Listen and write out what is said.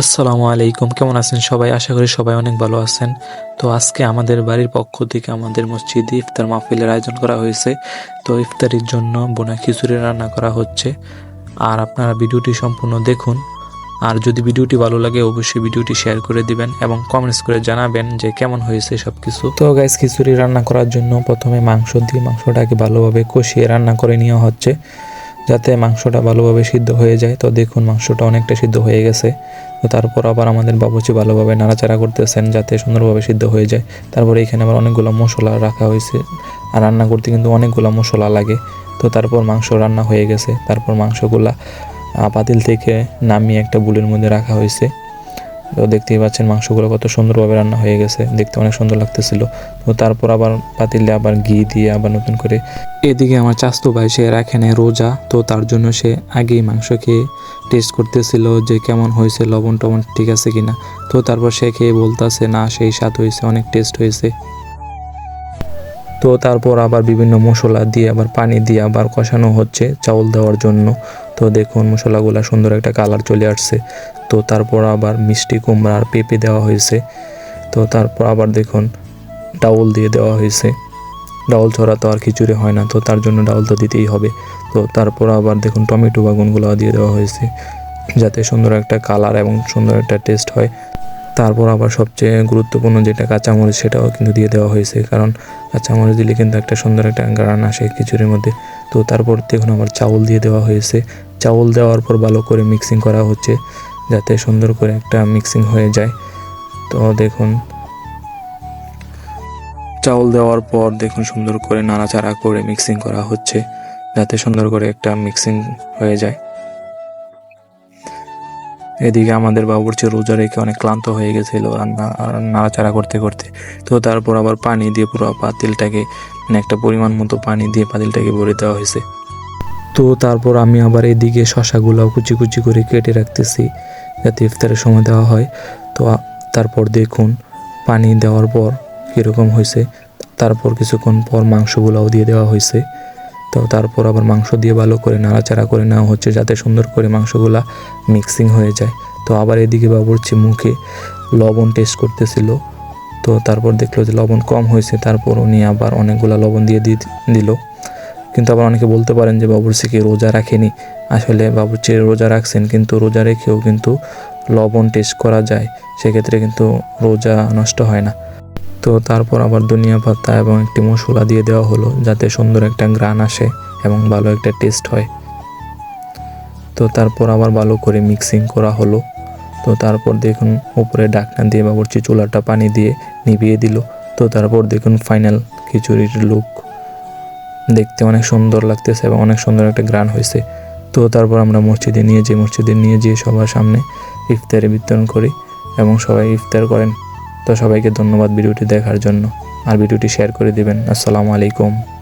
আসসালামু আলাইকুম। কেমন আছেন সবাই? আশা করি সবাই অনেক ভালো আছেন। তো আজকে আমাদের বাড়ির পক্ষ থেকে আমাদের মসজিদে ইফতার মাহফিলের আয়োজন করা হয়েছে। তো ইফতারির জন্য বোনা খিচুড়ি রান্না করা হচ্ছে। আর আপনারা ভিডিওটি সম্পূর্ণ দেখুন। আর যদি ভিডিওটি ভালো লাগে, অবশ্যই ভিডিওটি শেয়ার করে দিবেন এবং কমেন্টস করে জানাবেন যে কেমন হয়েছে সব কিছু তো গাইস খিচুড়ি রান্না করার জন্য প্রথমে মাংস দিয়ে মাংসটাকে ভালোভাবে কষিয়ে রান্না করে নেওয়া হচ্ছে। যাতে মাংসটা ভালোভাবে সিদ্ধ হয়ে যায়। তো দেখুন, মাংসটা অনেকটা সিদ্ধ হয়ে গেছে। তো তারপর আবার আমাদের বাবুচি ভালোভাবে নাড়াচাড়া করতেছেন যাতে সুন্দরভাবে সিদ্ধ হয়ে যায়। তারপরে এখানে আবার অনেকগুলো মশলা রাখা হয়েছে। আর রান্না করতে কিন্তু অনেকগুলো মশলা লাগে। তো তারপর মাংস রান্না হয়ে গেছে। তারপর মাংসগুলা পাতিল থেকে নামিয়ে একটা বুলের মধ্যে রাখা হয়েছে। তো দেখতেই পাচ্ছেন মাংসগুলো কত সুন্দরভাবে রান্না হয়ে গেছে। দেখতে অনেক সুন্দর লাগতেছিল। তো তারপর আবার পাতিলে আবার ঘি দিয়ে আবার নতুন করে এদিকে আমার চাস্তু ভাই, সে রাখেনে রোজা, তো তার জন্য সে আগেই মাংস খেয়ে টেস্ট করতেছিল যে কেমন হয়েছে, লবণ টবণ ঠিক আছে কিনা। তো তারপর সে খেয়ে বলতেছে, না, সেই স্বাদ হয়েছে, অনেক টেস্ট হয়েছে। তো তারপর আবার বিভিন্ন মশলা দিয়ে, আবার পানি দিয়ে আবার কষানো হচ্ছে চাউল দেওয়ার জন্য। তো দেখুন মশলাগুলো সুন্দর একটা কালার চলে আসছে। তো তারপর আবার মিষ্টি কুমড়া আর পেঁপে দেওয়া হয়েছে। তো তারপর আবার দেখুন ডাউল দিয়ে দেওয়া হয়েছে। ডাউল ছড়া তো আর খিচুড়ি হয় না, তো তার জন্য ডাউল তো দিতেই হবে। তো তারপর আবার দেখুন টমেটো বাগুনগুলো দিয়ে দেওয়া হয়েছে, যাতে সুন্দর একটা কালার এবং সুন্দর একটা টেস্ট হয়। তারপর আবার সবচেয়ে গুরুত্বপূর্ণ যেটা কাঁচামরিচ, সেটাও কিন্তু দিয়ে দেওয়া হয়েছে, কারণ কাঁচামরিচ দিলে কিন্তু একটা সুন্দর একটা গান আসে খিচুড়ির মধ্যে। তো তারপর দেখুন আবার চাউল দিয়ে দেওয়া হয়েছে। চাউল দেওয়ার পর ভালো করে মিক্সিং করা হচ্ছে, যাতে সুন্দর করে একটা মিক্সিং হয়ে যায়। তো দেখুন, চাউল দেওয়ার পর দেখুন সুন্দর করে নাড়াচাড়া করে মিক্সিং করা হচ্ছে, যাতে সুন্দর করে একটা মিক্সিং হয়ে যায়। এদিকে আমাদের বাবুর্চি রোজা রেখে অনেক ক্লান্ত হয়ে গেছিল রান্না নাড়াচাড়া করতে করতে। তো তারপর আবার পানি দিয়ে পুরো পাতিলটাকে মানে একটা পরিমাণ মতো পানি দিয়ে পাতিলটাকে ভরে দেওয়া হয়েছে। তো তারপর আমি আবার এদিকে শশাগুলো কুচি কুচি করে কেটে রাখতেছি, যাতে ইফতারের সময় দেওয়া হয়। তো তারপর দেখুন, পানি দেওয়ার পর কীরকম হয়েছে। তারপর কিছুক্ষণ পর মাংসগুলোও দিয়ে দেওয়া হয়েছে। তো তারপর আবার মাংস দিয়ে ভালো করে নাড়াচাড়া করে নেওয়া হচ্ছে, যাতে সুন্দর করে মাংসগুলা মিক্সিং হয়ে যায়। তো আবার এদিকে বাবুর্চি মুখে লবণ টেস্ট করতেছিল। তো তারপর দেখল যে লবণ কম হয়েছে, তারপর উনি আবার অনেকগুলা লবণ দিয়ে দিল। কিন্তু আবার অনেকে বলতে পারেন যে বাবুর্চিকে রোজা রাখেনি। আসলে বাবুর্চি রোজা রাখছেন কিন্তু রোজা রেখেও কিন্তু লবণ টেস্ট করা যায়। সেক্ষেত্রে কিন্তু রোজা নষ্ট হয় না। তো তারপর আবার দুনিয়া পাতা এবং একটি মশলা দিয়ে দেওয়া হলো যাতে সুন্দর একটা গ্রান আসে এবং ভালো একটা টেস্ট হয়। তো তারপর আবার ভালো করে মিক্সিং করা হলো। তো তারপর দেখুন উপরে ডাকনা দিয়ে বাবুর্চি চুলাটা পানি দিয়ে নিভিয়ে দিল। তো তারপর দেখুন ফাইনাল খিচুড়ির লুক দেখতে অনেক সুন্দর লাগতেছে এবং অনেক সুন্দর একটা গ্রান হয়েছে। তো তারপর আমরা মসজিদে নিয়ে যাই মসজিদে নিয়ে যেয়ে সবার সামনে ইফতারে বিতরণ করি এবং সবাই ইফতার করেন। তো সবাইকে ধন্যবাদ ভিডিওটি দেখার জন্য। আর ভিডিওটি শেয়ার করে দিবেন। আসসালামু আলাইকুম।